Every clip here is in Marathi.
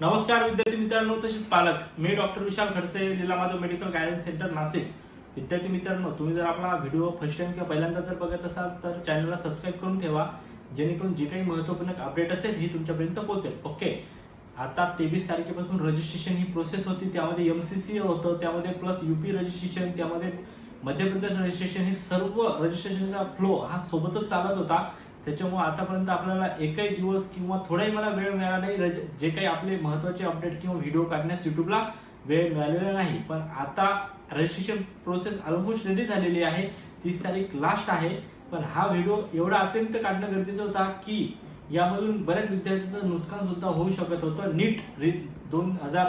नमस्कार विद्यार्थी मित्रांनो तसेच पालक मी doctor Vishal Khadse Leela Madhav medical guidance centre Nashik. विद्यार्थी मित्रांनो तुम्ही जर आपला व्हिडिओ फर्स्ट टाइम किंवा पहिल्यांदा जर बघत असाल तर चॅनलला सबस्क्राईब करून ठेवा जेणेकरून जे काही महत्त्वपूर्ण अपडेट असेल ही तुमच्यापर्यंत पोहोचेल. ओके आता तेवीस तारखेपासून रजिस्ट्रेशन ही प्रोसेस होती त्यामध्ये एम सी सी होतं त्यामध्ये प्लस युपी रजिस्ट्रेशन त्यामध्ये मध्य प्रदेश रजिस्ट्रेशन हे सर्व रजिस्ट्रेशनचा फ्लो हा सोबतच चालत होता. त्याच्यामुळे आतापर्यंत आपल्याला एकही दिवस किंवा थोडाही मला वेळ मिळाला नाही. रज- जे काही आपले महत्त्वाचे अपडेट किंवा व्हिडिओ काढण्यास युट्यूबला वेळ मिळालेला नाही. पण आता रजिस्ट्रेशन प्रोसेस ऑलमोस्ट रेडी झालेली आहे. तीस तारीख लास्ट आहे. पण हा व्हिडिओ एवढा अत्यंत काढणं गरजेचं होता की यामधून बऱ्याच विद्यार्थ्यांचं नुकसान सुद्धा होऊ शकत होतं. नीट रि दोन हजार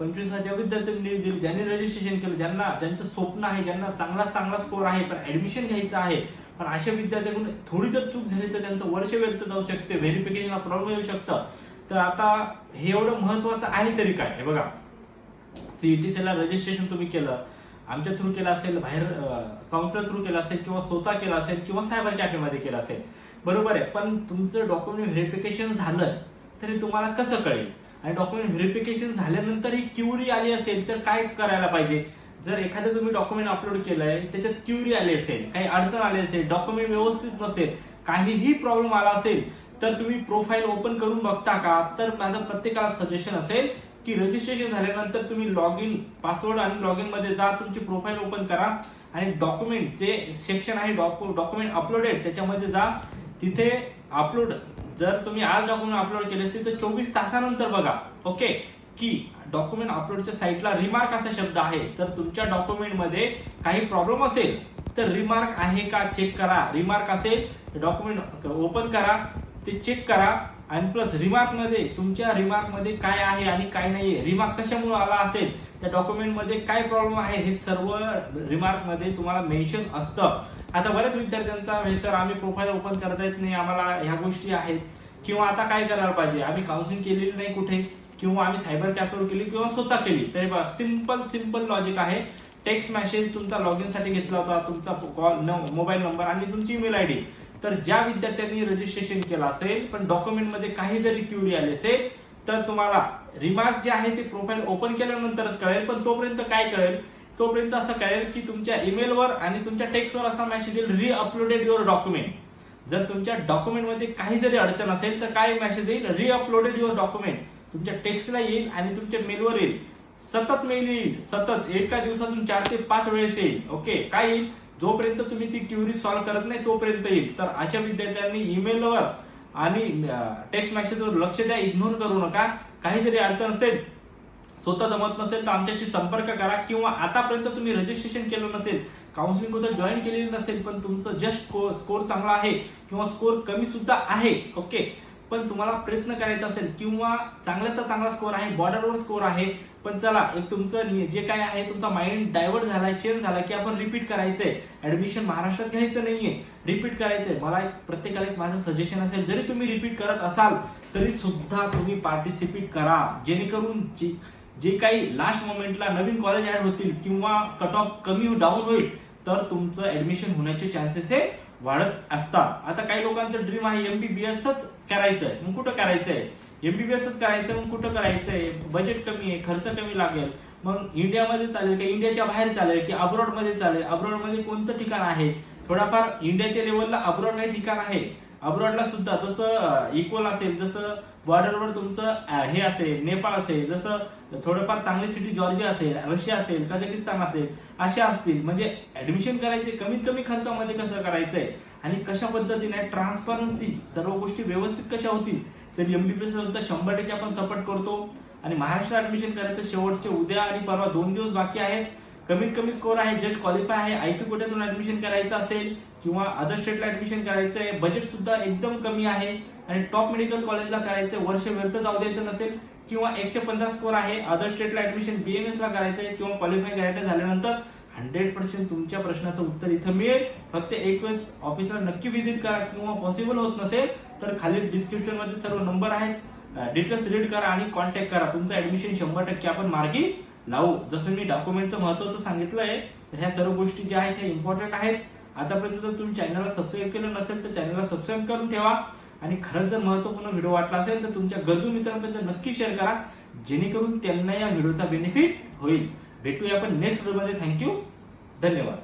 पंचवीस ज्या विद्यार्थ्यांनी दिली ज्यांनी रजिस्ट्रेशन केलं ज्यांना ज्यांचं स्वप्न आहे ज्यांना चांगला चांगला स्कोर आहे पण ऍडमिशन घ्यायचं आहे पण अशा विद्यार्थ्याकडून थोडी जर चूक झाली तर त्यांचं वर्ष व्यर्थ जाऊ शकते व्हेरिफिकेशनला प्रॉब्लेम येऊ शकतं. तर आता हे एवढं महत्वाचं आहे तरी काय? हे बघा. सीईटीसीला रजिस्ट्रेशन तुम्ही केलं आमच्या थ्रू केलं असेल बाहेर काउन्सिलर थ्रू केलं असेल किंवा स्वतः केलं असेल किंवा सायबर कॅफेमध्ये केलं असेल. बरोबर आहे. पण तुमचं डॉक्युमेंट व्हेरिफिकेशन झालं तरी तुम्हाला कसं कळेल? आणि डॉक्युमेंट व्हेरिफिकेशन झाल्यानंतर ही क्युरी आली असेल तर काय करायला पाहिजे? जर एखादं तुम्ही डॉक्युमेंट अपलोड केलंय त्याच्यात क्युरी आली असेल काही अडचण आली असेल डॉक्युमेंट व्यवस्थित नसेल काहीही प्रॉब्लेम आला असेल तर तुम्ही प्रोफाईल ओपन करून बघता का? तर माझं प्रत्येकाला सजेशन असेल की रजिस्ट्रेशन झाल्यानंतर तुम्ही लॉग इन पासवर्ड आणि लॉग इनमध्ये जा तुमची प्रोफाईल ओपन करा आणि डॉक्युमेंट जे सेक्शन आहे डॉक्युमेंट अपलोडेड त्याच्यामध्ये जा. तिथे अपलोड जर तुम्ही आज डॉक्युमेंट अपलोड केले असतील तर चोवीस तासानंतर बघा ओके की डॉक्युमेंट अपलोडच्या साईटला रिमार्क असा शब्द आहे. तर तुमच्या डॉक्युमेंटमध्ये काही प्रॉब्लेम असेल तर रिमार्क आहे का चेक करा. रिमार्क असेल डॉक्युमेंट ओपन करा ते चेक करा. आणि प्लस रिमार्कमध्ये तुमच्या रिमार्कमध्ये काय आहे आणि काय नाही आहे रिमार्क कशामुळे आला असेल त्या डॉक्युमेंटमध्ये काय प्रॉब्लेम आहे हे सर्व रिमार्कमध्ये तुम्हाला मेन्शन असतं. आता बऱ्याच विद्यार्थ्यांचा हे सर आम्ही प्रोफाईल ओपन करता येत नाही आम्हाला ह्या गोष्टी आहेत. किंवा आता काय करायला पाहिजे? आम्ही काउन्सिलिंग केलेली नाही कुठे. किंवा आम्ही सायबर कॅफेवर केली किंवा स्वतः केली. तरी बघा सिंपल सिंपल लॉजिक आहे. टेक्स्ट मेसेज तुमचा लॉग इनसाठी घेतला होता तुमचा कॉल मोबाईल नंबर आणि तुमची ईमेल आय डी तर ज्या विद्यार्थ्यांनी रजिस्ट्रेशन केलं असेल पण डॉक्युमेंटमध्ये काही जरी क्युरी आली असेल तर तुम्हाला रिमार्क जे आहे ते प्रोफाईल ओपन केल्यानंतरच कळेल. पण तोपर्यंत काय कळेल? तोपर्यंत असं कळेल की तुमच्या ईमेलवर आणि तुमच्या टेक्स्टवर असा मेसेज येईल री अपलोडेड युअर डॉक्युमेंट जर तुमच्या डॉक्युमेंटमध्ये काही जरी अडचण असेल तर काय मेसेज येईल? री अपलोडेड युअर डॉक्युमेंट तुमच्या टेक्स्टला येईल आणि तुमच्या मेलवर येईल. सतत मेल येईल. सतत. एका दिवसातून चार ते पाच वेळेस येईल. ओके? काय येईल? जोपर्यंत तुम्ही ती क्युरी सॉल्व्ह करत नाही तोपर्यंत येईल. तर अशा विद्यार्थ्यांनी ईमेलवर आणि टेक्स्ट मेसेजवर लक्ष द्या. इग्नोर करू नका. काही जरी अडचण असेल स्वतः जमत नसेल तर आमच्याशी संपर्क करा. किंवा आतापर्यंत तुम्ही रजिस्ट्रेशन केलं नसेल काउन्सिलिंग कुठं जॉईन केलेली नसेल पण तुमचं जस्ट स्कोर चांगला आहे किंवा स्कोर कमी सुद्धा आहे. ओके? पण तुम्हाला प्रयत्न करायचा असेल किंवा चांगल्याचा चांगला स्कोर आहे बॉर्डरवर स्कोर आहे पण चला एक तुमचं जे काय आहे तुमचा माइंड डायव्हर्ट झालाय चेंज झाला की आपण रिपीट करायचंय. ऍडमिशन महाराष्ट्रात घ्यायचं नाहीये रिपीट करायचंय. मला एक प्रत्येकाला एक माझं सजेशन असेल जरी तुम्ही रिपीट करत असाल तरी सुद्धा तुम्ही पार्टिसिपेट करा. जेणेकरून जे जे काही लास्ट मोमेंटला नवीन कॉलेज ऍड होतील किंवा कट ऑफ कमी डाऊन होईल तर तुमचं ऍडमिशन होण्याचे चान्सेस हे वाढत असतात. आता काही लोकांचं ड्रीम आहे एमबीबीएसच करायचंय. मग कुठं करायचंय? एमबीबीएसच करायचं मग कुठं करायचंय? बजेट कमी आहे खर्च कमी लागेल. मग इंडियामध्ये चालेल की? इंडियाच्या बाहेर चालेल की अब्रॉडमध्ये चालेल? अब्रॉडमध्ये कोणतं ठिकाण आहे? थोडाफार इंडियाच्या लेवलला अब्रॉड काही ठिकाण आहे? अब्रॉडला सुद्धा जसं इक्वल असेल जसं बॉर्डरवर तुमचं हे असेल नेपाळ असेल जसं थोडंफार चांगली सिटी जॉर्जिया असेल रशिया असेल कझाकिस्तान असेल अशा असतील. म्हणजे ऍडमिशन करायचे कमीत कमी खर्चामध्ये कसं करायचंय? आणि कशा पद्धतीने ट्रान्सपरन्सी सर्व गोष्टी व्यवस्थित कशा होतील? तर एमबीबीएस सुद्धा शंभर टक्के आपण सपोर्ट करतो. आणि महाराष्ट्र ऍडमिशन करायचं शेवटचे उद्या आणि परवा दोन दिवस बाकी आहेत. कमीत कमी स्कोर आहे जस्ट क्वालिफाय आहे. आयटी कोट्यातून ऍडमिशन करायचं असेल किंवा अदर स्टेटला ऍडमिशन करायचं आहे बजेट सुद्धा एकदम कमी आहे आणि टॉप मेडिकल कॉलेजला करायचं वर्ष व्यर्थ जाऊ द्यायचं नसेल किंवा एकशे पंधरा स्कोर आहे अदर स्टेटला ऍडमिशन बीएमएस ला करायचं आहे किंवा क्वालिफाय करायचं झाल्यानंतर हंड्रेड पर्सेंट तुमच्या प्रश्नाचं उत्तर इथं मिळेल. फक्त एक वेळेस ऑफिसला नक्की व्हिजिट करा किंवा पॉसिबल होत नसेल तर खाली डिस्क्रिप्शनमध्ये सर्व नंबर आहेत. डिटेल्स रीड करा आणि कॉन्टॅक्ट करा. तुमचं ऍडमिशन शंभर टक्के आपण मार्गी लावू जसं मी डॉक्युमेंटचं महत्त्वाचं सांगितलं आहे तर ह्या सर्व गोष्टी ज्या आहेत ह्या इम्पॉर्टंट आहेत. आतापर्यंत जर तुम्ही चॅनलला सबस्क्राईब केलं नसेल तर चॅनलला सबस्क्राईब करून ठेवा. आणि खरंच जर महत्त्वपूर्ण व्हिडिओ वाटला असेल तर तुमच्या गरजू मित्रांपर्यंत नक्की शेअर करा. जेणेकरून त्यांना या व्हिडिओचा बेनिफिट होईल. भेटूया आपण नेक्स्ट व्हिडिओमध्ये थँक्यू धन्यवाद.